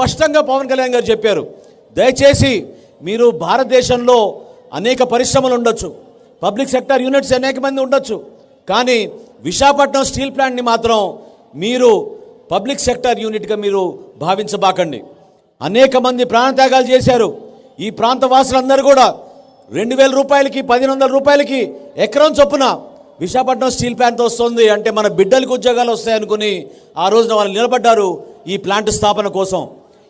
స్పష్టంగా పవన్ కళ్యాణ్ గారు చెప్పారు. దయచేసి మీరు భారతదేశంలో అనేక పరిశ్రమలు ఉండొచ్చు. పబ్లిక్ సెక్టర్ యూనిట్స్ అనేక మంది ఉండొచ్చు. కానీ విశాఖపట్నం స్టీల్ ప్లాంట్ని మాత్రం మీరు పబ్లిక్ సెక్టర్ యూనిట్గా మీరు భావించబాకండి. అనేక మంది ప్రాణత్యాగాలు చేశారు. ఈ ప్రాంత వాసులందరూ కూడా రెండు వేల రూపాయలకి పదిహేను వందల రూపాయలకి ఎకరం చొప్పున విశాఖపట్నం స్టీల్ ప్లాంట్ వస్తుంది అంటే మన బిడ్డలకు ఉద్యోగాలు వస్తాయనుకుని ఆ రోజున వాళ్ళు నిలబడ్డారు ఈ ప్లాంట్ స్థాపన కోసం.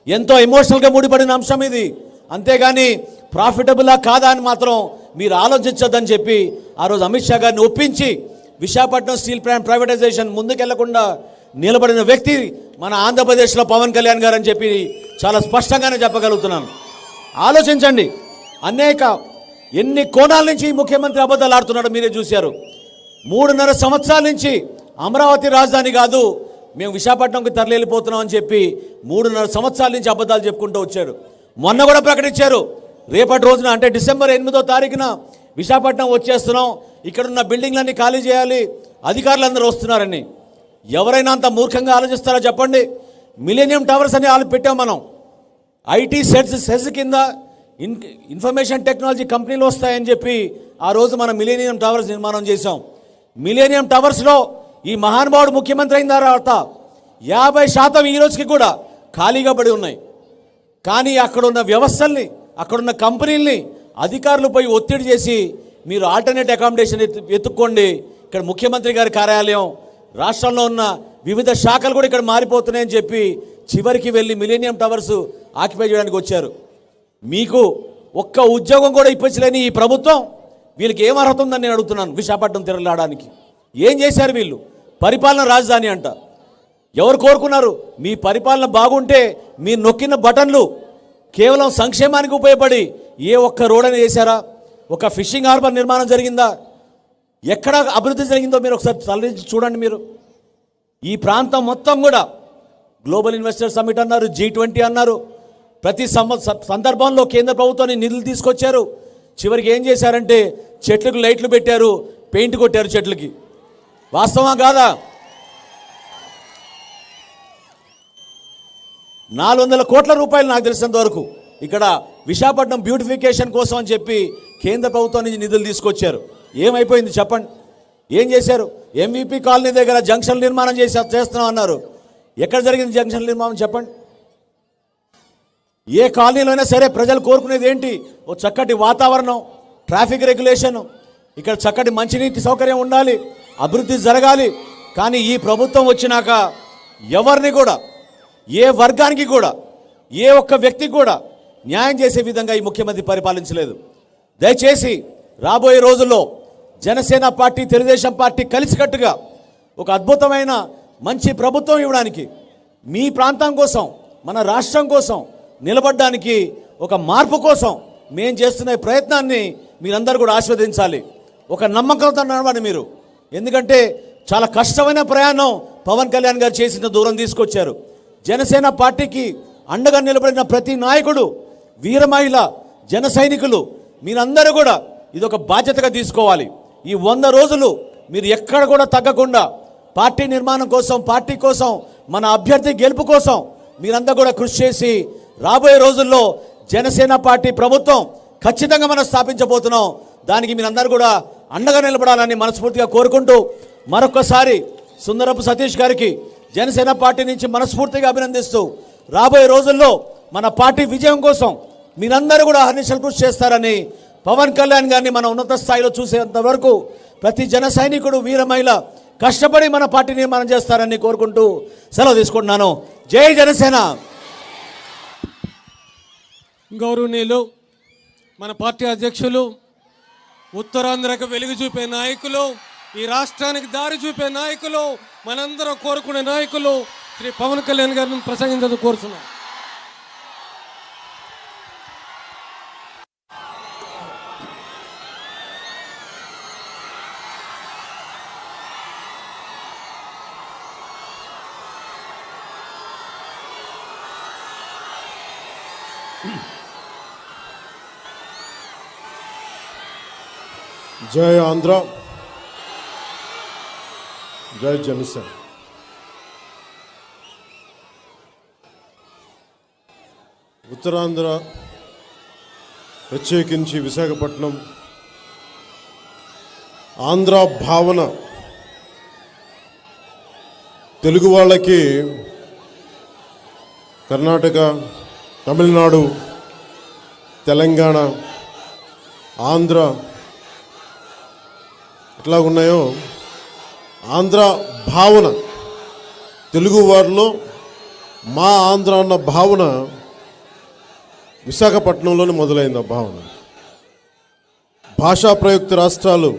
ఎంతో ఎమోషనల్గా ముడిపడిన అంశం ఇది. అంతేగాని ప్రాఫిటబులా కాదా అని మాత్రం మీరు ఆలోచించొద్దని చెప్పి ఆ రోజు అమిత్ షా గారిని ఒప్పించి విశాఖపట్నం స్టీల్ ప్లాంట్ ప్రైవేటైజేషన్ ముందుకెళ్ళకుండా నిలబడిన వ్యక్తి మన ఆంధ్రప్రదేశ్లో పవన్ కళ్యాణ్ గారు అని చెప్పి చాలా స్పష్టంగానే చెప్పగలుగుతున్నాను. ఆలోచించండి. అనేక ఎన్ని కోణాల నుంచి ముఖ్యమంత్రి అబద్ధాలు ఆడుతున్నాడు మీరే చూశారు. మూడున్నర సంవత్సరాల నుంచి అమరావతి రాజధాని కాదు మేము విశాఖపట్నంకి తరలిపోతున్నాం అని చెప్పి మూడున్నర సంవత్సరాల నుంచి అబద్ధాలు చెప్పుకుంటూ వచ్చారు. మొన్న కూడా ప్రకటించారు. రేపటి రోజున అంటే డిసెంబర్ ఎనిమిదో తారీఖున విశాఖపట్నం వచ్చేస్తున్నాం. ఇక్కడున్న బిల్డింగ్లన్నీ ఖాళీ చేయాలి. అధికారులందరూ వస్తున్నారని. ఎవరైనా అంత మూర్ఖంగా ఆలోచిస్తారో చెప్పండి. మిలేనియం టవర్స్ అని వాళ్ళు పెట్టాం మనం. ఐటీ సెట్స్ సెస్ కింద ఇన్ ఇన్ఫర్మేషన్ టెక్నాలజీ కంపెనీలు వస్తాయని చెప్పి ఆ రోజు మనం మిలేనియం టవర్స్ నిర్మాణం చేశాం. మిలేనియం టవర్స్లో ఈ మహానుభావుడు ముఖ్యమంత్రి అయిన తర్వాత యాభై శాతం ఈ రోజుకి కూడా ఖాళీగా పడి ఉన్నాయి. కానీ అక్కడ ఉన్న వ్యవస్థల్ని అక్కడున్న కంపెనీల్ని అధికారులపై ఒత్తిడి చేసి మీరు ఆల్టర్నేట్ అకామిడేషన్ ఎత్తు వెతుక్కోండి ఇక్కడ ముఖ్యమంత్రి గారి కార్యాలయం రాష్ట్రంలో ఉన్న వివిధ శాఖలు కూడా ఇక్కడ మారిపోతున్నాయని చెప్పి చివరికి వెళ్ళి మిలేనియం టవర్స్ ఆక్యుపై చేయడానికి వచ్చారు. మీకు ఒక్క ఉద్యోగం కూడా ఇప్పించలేని ఈ ప్రభుత్వం వీళ్ళకి ఏం అర్హత ఉందని నేను అడుగుతున్నాను విశాఖపట్నం తిరగలాడడానికి ఏం చేశారు వీళ్ళు? పరిపాలన రాజధాని అంట. ఎవరు కోరుకున్నారు? మీ పరిపాలన బాగుంటే మీరు నొక్కిన బటన్లు కేవలం సంక్షేమానికి ఉపయోగపడి ఏ ఒక్క రోడ్ అని వేశారా? ఒక ఫిషింగ్ హార్బర్ నిర్మాణం జరిగిందా? ఎక్కడ అభివృద్ధి జరిగిందో మీరు ఒకసారి తలరించి చూడండి మీరు. ఈ ప్రాంతం మొత్తం కూడా గ్లోబల్ ఇన్వెస్టర్ సమిట్ అన్నారు జీ ట్వంటీ అన్నారు. ప్రతి సందర్భంలో కేంద్ర ప్రభుత్వాన్ని నిధులు తీసుకొచ్చారు. చివరికి ఏం చేశారంటే చెట్లకు లైట్లు పెట్టారు పెయింట్ కొట్టారు చెట్లకి. వాస్తవం కాదా? నాలుగు వందల కోట్ల రూపాయలు నాకు తెలిసినంత వరకు ఇక్కడ విశాఖపట్నం బ్యూటిఫికేషన్ కోసం అని చెప్పి కేంద్ర ప్రభుత్వం నుంచి నిధులు తీసుకొచ్చారు. ఏమైపోయింది చెప్పండి? ఏం చేశారు? ఎంవిపి కాలనీ దగ్గర జంక్షన్ నిర్మాణం చేసి చేస్తున్నాం అన్నారు. ఎక్కడ జరిగింది జంక్షన్ నిర్మాణం చెప్పండి? ఏ కాలనీలో అయినా సరే ప్రజలు కోరుకునేది ఏంటి? ఓ చక్కటి వాతావరణం ట్రాఫిక్ రెగ్యులేషన్. ఇక్కడ చక్కటి మంచినీటి సౌకర్యం ఉండాలి. అభివృద్ధి జరగాలి. కానీ ఈ ప్రభుత్వం వచ్చినాక ఎవరిని కూడా ఏ వర్గానికి కూడా ఏ ఒక్క వ్యక్తికి కూడా న్యాయం చేసే విధంగా ఈ ముఖ్యమంత్రి పరిపాలించలేదు. దయచేసి రాబోయే రోజుల్లో జనసేన పార్టీ తెలుగుదేశం పార్టీ కలిసికట్టుగా ఒక అద్భుతమైన మంచి ప్రభుత్వం ఇవ్వడానికి మీ ప్రాంతం కోసం మన రాష్ట్రం కోసం నిలబడడానికి ఒక మార్పు కోసం మేం చేస్తున్న ప్రయత్నాన్ని మీరందరూ కూడా ఆస్వాదించాలి. ఒక నమ్మకంతో నడవండి మీరు. ఎందుకంటే చాలా కష్టమైన ప్రయాణం పవన్ కళ్యాణ్ గారు చేసిన దూరం తీసుకొచ్చారు. జనసేన పార్టీకి అండగా నిలబడిన ప్రతి నాయకుడు వీరమహిళ జన సైనికులు మీరందరూ కూడా ఇది ఒక బాధ్యతగా తీసుకోవాలి. ఈ వంద రోజులు మీరు ఎక్కడ కూడా తగ్గకుండా పార్టీ నిర్మాణం కోసం పార్టీ కోసం మన అభ్యర్థి గెలుపు కోసం మీరంతా కూడా కృషి చేసి రాబోయే రోజుల్లో జనసేన పార్టీ ప్రభుత్వం ఖచ్చితంగా మనం స్థాపించబోతున్నాం. దానికి మీరందరూ కూడా అండగా నిలబడాలని మనస్ఫూర్తిగా కోరుకుంటూ మరొకసారి సుందరపు సతీష్ గారికి జనసేన పార్టీ నుంచి మనస్ఫూర్తిగా అభినందిస్తూ రాబోయే రోజుల్లో మన పార్టీ విజయం కోసం మీరందరూ కూడా అహర్నిశలు కృషి చేస్తారని పవన్ కళ్యాణ్ గారిని మన ఉన్నత స్థాయిలో చూసేంత వరకు ప్రతి జన సైనికుడు వీరమహిళ కష్టపడి మన పార్టీ నిర్మాణం చేస్తారని కోరుకుంటూ సెలవు తీసుకుంటున్నాను. జై జనసేన! గౌరవనీయులు మన పార్టీ అధ్యక్షులు ఉత్తరాంధ్రకు వెలుగు చూపే నాయకులు ఈ రాష్ట్రానికి దారి చూపే నాయకులు మనందరం కోరుకునే నాయకులు శ్రీ పవన్ కళ్యాణ్ గారిని ప్రసంగించడం కోరుతున్నాం జై ఆంధ్ర. జై జనసేన. ఉత్తరాంధ్ర ప్రత్యేకించి విశాఖపట్నం ఆంధ్ర భావన తెలుగు వాళ్ళకి కర్ణాటక తమిళనాడు తెలంగాణ ఆంధ్ర ఎట్లా ఉన్నాయో ఆంధ్ర భావన తెలుగు వారిలో మా ఆంధ్ర అన్న భావన విశాఖపట్నంలోనే మొదలైంది ఆ భావన. భాషా ప్రయుక్త రాష్ట్రాలు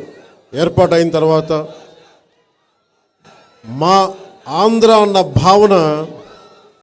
ఏర్పాటైన తర్వాత మా ఆంధ్ర అన్న భావన